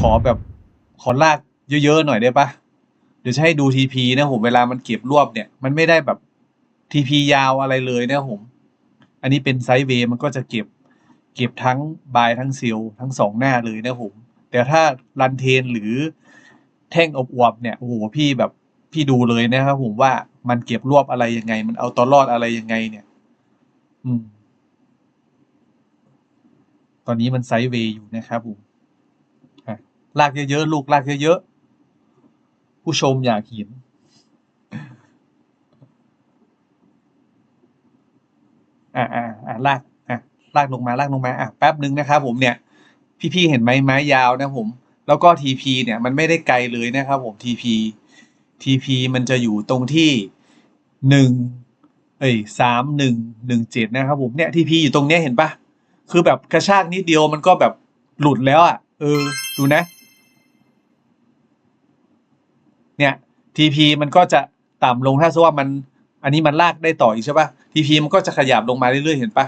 ขอแบบขอลากเยอะๆหน่อยได้ปะเดี๋ยวจะให้ดูทีพีนะผมเวลามันเก็บรวบเนี่ย มันไม่ได้แบบทีพียาวอะไรเลยนะผม อันนี้เป็นไซด์เวย์มันก็จะเก็บ เก็บทั้งบายทั้งเซลล์ทั้งสองหน้าเลยนะผม แต่ถ้ารันเทนหรือแท่งอบอวบๆเนี่ยโอ้โหพี่แบบพี่ดูเลยนะครับผมว่ามันเก็บรวบอะไรยังไง มันเอาตัวรอดอะไรยังไงเนี่ย อืม ตอนนี้มันไซด์เวย์อยู่นะครับผม ลากเยอะๆลูกลากเยอะๆผู้ชมอยากเห็นอ่าอ่าอ่าลากอะลากลงมาลากลงมาอะแป๊บหนึ่งนะครับผมเนี่ย พี่ๆเห็นไหมไม้ยาวนะผม แล้วก็ทีพีเนี่ยมันไม่ได้ไกลเลยนะครับผมทีพีทีพีมันจะอยู่ตรงที่หนึ่งเอ้ยสามหนึ่งหนึ่งเจ็ดนะครับผมเนี่ยทีพีอยู่ตรงเนี้ยเห็นปะคือแบบกระชากนิดเดียวมันก็แบบหลุดแล้วอะ เออ ดูนะ เนี่ยทีพีมันก็จะต่ำลงถ้าสมมติว่ามันอันนี้มันลากได้ต่ออีกใช่ปะทีพีมันก็จะขยับลงมาเรื่อยๆเห็นปะ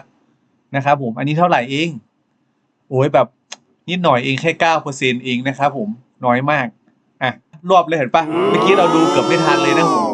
นะครับผมอันนี้เท่าไหร่เองโอ้ยแบบนิดหน่อยเองแค่เก้าเปอร์เซ็นเองนะครับผมน้อยมากอะรวบเลยเห็นปะเมื่อกี้เราดูเกือบไม่ทันเลยนะผม